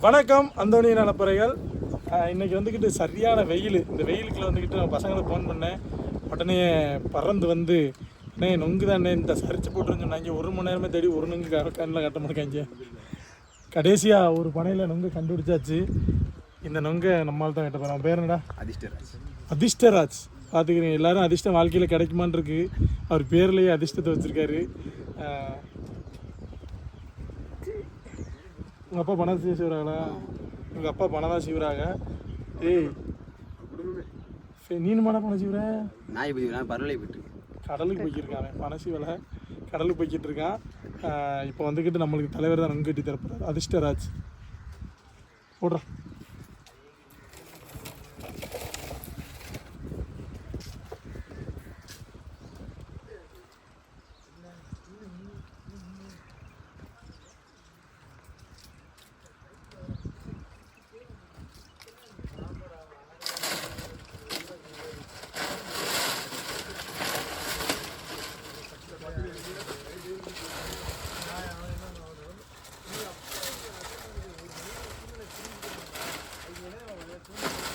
வணக்கம் அந்தோணி நலப்பறைகள் ஆஹ் இன்னைக்கு வந்துக்கிட்டு சரியான வெயில். இந்த வெயிலுக்குள்ள வந்துக்கிட்டு நான் பசங்களுக்கு ஃபோன் பண்ணேன். உடனே பறந்து வந்து அண்ணே நொங்கு தானே இந்த சரிச்சு போட்டுருன்னு சொன்னாங்க ஒரு மணி நேரமே தேடி ஒரு நொங்கு கண்ணில் கட்ட மாட்டேங்க கடைசியாக ஒரு பனையில் நொங்கு கண்டுபிடிச்சாச்சு. இந்த நொங்கை நம்மால் தான் கட்ட போகிறோம் பேர் என்னடா? அதிர்ஷ்டராஜ். அதிர்ஷ்டராஜ். பார்த்துக்கிறீங்க எல்லாரும் அதிர்ஷ்டம் வாழ்க்கையில் கிடைக்குமான்னு இருக்கு. அவர் பேர்லேயே அதிர்ஷ்டத்தை வச்சுருக்காரு. உங்கள் அப்பா பணம் செய்வாங்களா உங்கள் அப்பா பணம் தான் செய்வாங்க ஏய் சரி, நீனு மன பணம் பதிவு நான் பரவலை போயிட்டு கடலுக்கு போய்க்கிருக்கான் பணம் செய்வலை கடலுக்கு போய்க்கிட்டு இருக்கான். இப்போ வந்துக்கிட்டு நம்மளுக்கு தலைவர் தான் நன்கு கட்டி தரப்படுறாரு அதிர்ஷ்டராஜ் போடுறான்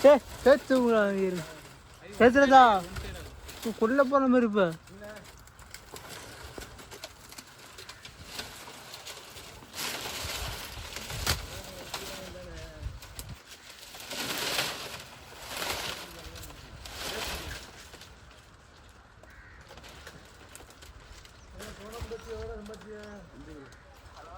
சே பேசுங்களா பேசுறதா? கொள்ள போன மாதிரி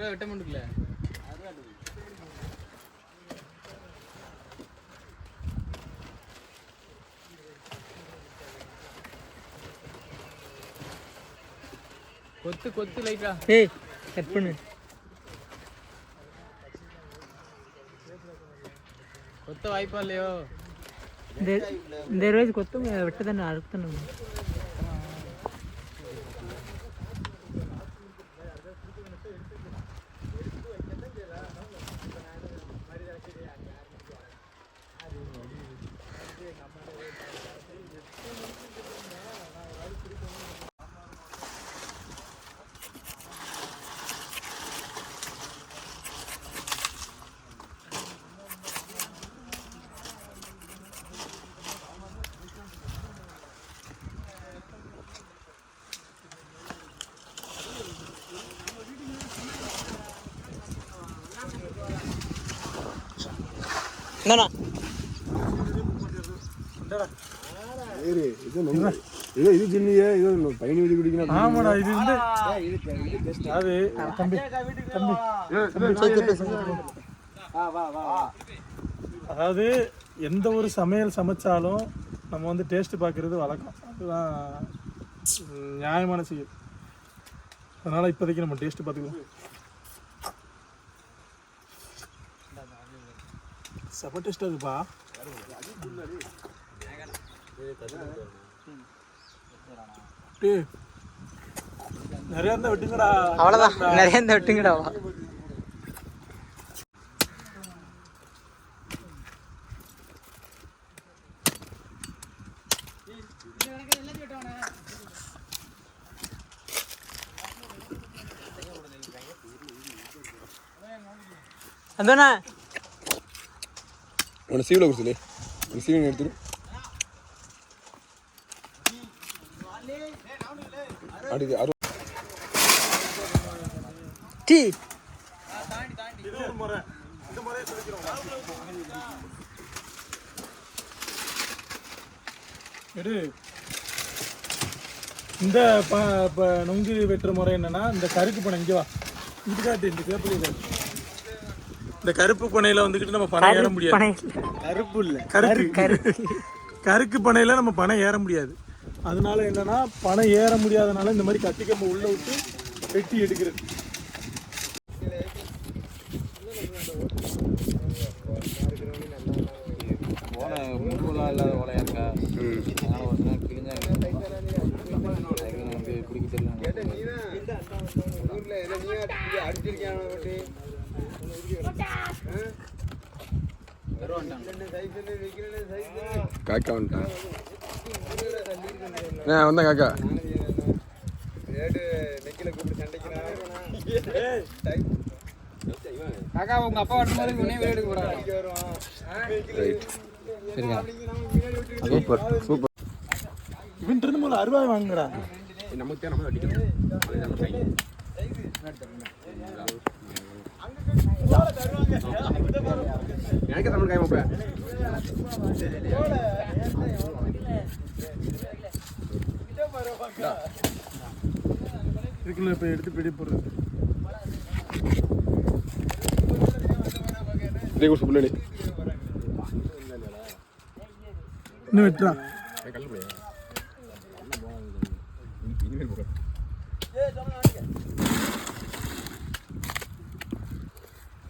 அறுபது வெட்ட முடியல கொத்து கொத்து லைட்டா ஏய் கட் பண்ணு கொத்த வாய்ப்பா இல்லையோ இந்த இந்த రోజు కొత్త వెట్టదని என்னண்ணா இது இது இது பயணி வீடு குடிக்கணும் ஆமாடா இது வந்து அது தம்பி தம்பி. அதாவது எந்த ஒரு சமையல் சமைச்சாலும் நம்ம வந்து டேஸ்ட் பார்க்கறது வழக்கம். அதுதான் நியாயமான செயல் அதனால இப்போதைக்கு நம்ம டேஸ்ட் பார்த்துக்கலாம். செப்ப டேஸ்ட் இருக்குப்பா நிறைய இருந்தா வெட்டுங்கடா. அவ்வளோதான் நிறைய இருந்தா வெட்டுங்கடாவா அந்தண்ணா உன்னை சீவில் குடிச்சலே உன் சீவன் எடுத்துரு அடுத்து அறு டீ. இது ஒரு முறை இந்த நொங்கு வெட்டுற முறை என்னன்னா இந்த கருக்கு பனை இங்கே வா. இது காட்டு இந்த கேப்பிள் இது இந்த கருப்பு பனையில வந்துக்கிட்டு நம்ம பனை ஏற முடியாது. கருப்பு இல்ல. கருக்கு கருக்கு பனையில நம்ம பனை ஏற முடியாது. அதனால என்னன்னா பனை ஏற முடியாதனால இந்த மாதிரி கத்தி கம்பை உள்ள விட்டு வெட்டி எடுக்கிறது. ஓலை முன்பெல்லாம் இல்லாத ஓலையா இருக்கா அதனால ஒரு நாள் கிழிஞ்சா அதுக்கு நமக்கு குடிக்க தெரியல காக்கா வந்துட்டான் ஆ வந்தேன் காக்கா. காக்கா உங்க அப்பா வரும்போது உன்னே வீடு எடுக்க போறாங்க ரைட் சரிங்க சூப்பர் சூப்பர். இவன்ட்டு இருந்து முதல்ல அருவாய் வாங்குடா நமக்கு தான் நம்ம அடிக்கணும் எனக்கு தமிழ் காய் மாப்பிள்ள இதுக்குள்ள இப்போ எடுத்து பிடி போடுறது இதே கூட பின்னாடி இன்னும் வெட்டுறா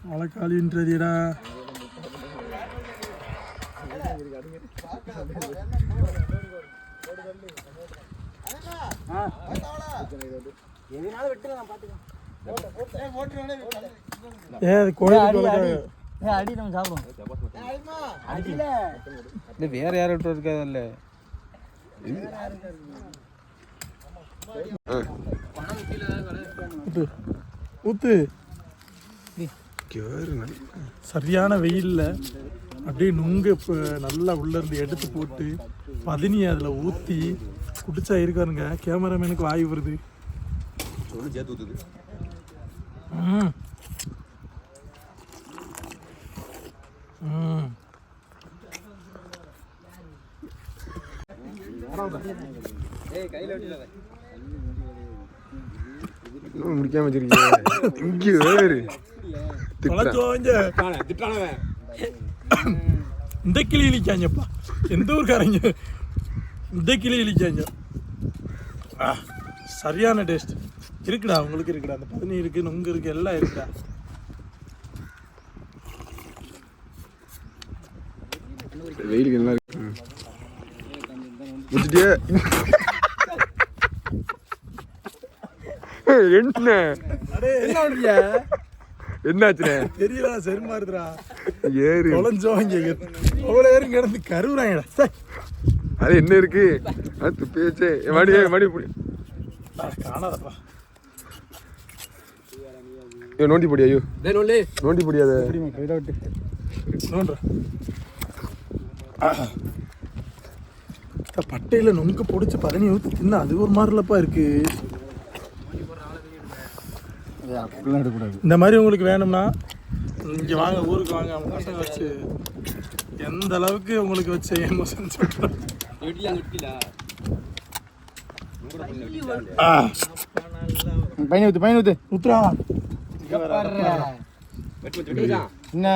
மழைக்காலின்றதுடா. வேற யார்கிட்ட இருக்காதுல்ல ஊத்து. சரியான வெயில்ல அப்படியே நுங்க இப்போ நல்லா உள்ள இருந்து எடுத்து போட்டு பதினி அதில் ஊற்றி குடிச்சா இருக்காருங்க. கேமராமேனுக்கு வாய் வருது முடிக்காம வச்சிருக்கீங்க இங்கே. இந்த கிளி இழிக்காங்கப்பா எந்த ஊருக்காரங்க இந்த கிளி இழிக்காங்க ஆ, சரியான டேஸ்ட் இருக்குடா உங்களுக்கு இருக்குடா அந்த பதினி இருக்கு நொங்கு இருக்கு எல்லாம் இருக்குடா. வெயிலுக்கு நல்லா இருக்கு. முடிச்சிட்டியே ஏய், என்ன என்னாச்சுண்ணே தெரியல செருமா இருக்குடா ஏறு தொலைஞ்சோங்க அவ்வளோ நேரம் கிடந்து கருவுறாங்கடா. அது என்ன இருக்கு? அது துப்பியாச்சே. மடி மடி புடி. காணாதப்பா. ஐயோ நோண்டி பொடி ஐயோ. நோண்டி. பொடியாத நோன்றா இந்த பட்டையில நொங்கு பொடிச்சு பதனி ஊற்றி தின்னா அது ஒரு மாதிரிலப்பா இந்த மாதிரி உங்களுக்கு வேணும்னா இங்கே வாங்க ஊருக்கு வாங்க அவங்க பசங்க வச்சு எந்த அளவுக்கு உங்களுக்கு வச்சு எமோஷன் சொல்கிறேன் பையன் ஊத்து பையன் ஊத்து. உத்ரா என்ன?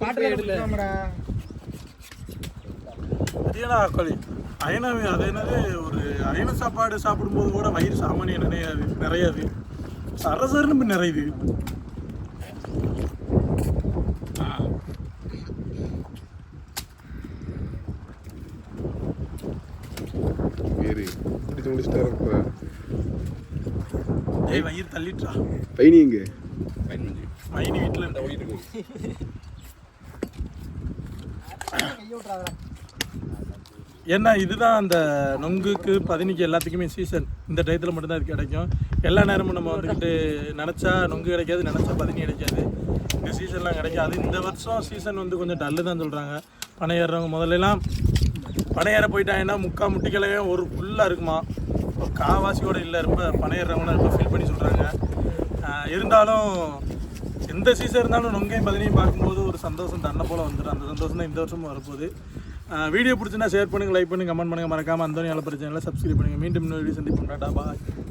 பாட்டு சரியாடா கோழி அயன அது என்னது ஒரு அயன சாப்பாடு சாப்பிடும்போது கூட வயிறு சாமானியம் நிறையாது நிறையாது. சரசரன்னு நிறையுது. வயிறு தள்ளிட்டுறா பைனி எங்க? மைனி வீட்டில் இருந்த ஏன்னா இதுதான் அந்த நொங்குக்கு பதினிக்கு எல்லாத்துக்குமே சீசன் இந்த டயத்தில் மட்டும்தான் இது கிடைக்கும். எல்லா நேரமும் நம்ம வந்துக்கிட்டு நினச்சா நொங்கு கிடைக்காது நினச்சா பதினி கிடைக்காது. இந்த சீசன்லாம் கிடைக்காது. இந்த வருஷம் சீசன் வந்து கொஞ்சம் டல்லு தான் சொல்கிறாங்க பனை ஏறுறவங்க முதல்லலாம் ஏற போயிட்டாங்கன்னா முக்கா முட்டிக்கலையே ஒரு ஃபுல்லாக இருக்குமா? ஒரு இல்லை ரொம்ப பனையேறவங்களும் ரொம்ப ஃபீல் பண்ணி சொல்கிறாங்க இருந்தாலும் எந்த சீசன் இருந்தாலும் நொங்கையும் பதினையும் பார்க்கும்போது ஒரு சந்தோஷம் தன்னை போல் வந்துடும் அந்த சந்தோஷம் தான் இந்த வருஷமும் வரப்போகுது. வீடியோ பிடிச்சிருந்தா ஷேர் பண்ணுங்கள் லைக் பண்ணுங்கள் கமெண்ட் பண்ணுங்கள் மறக்காமல் அந்தோனி பிரச்சனை இல்லை சப்ஸ்கிரைப் பண்ணுங்கள் மீண்டும் இன்னொரு வீடியோ சந்திப்போம். டாடா பாய்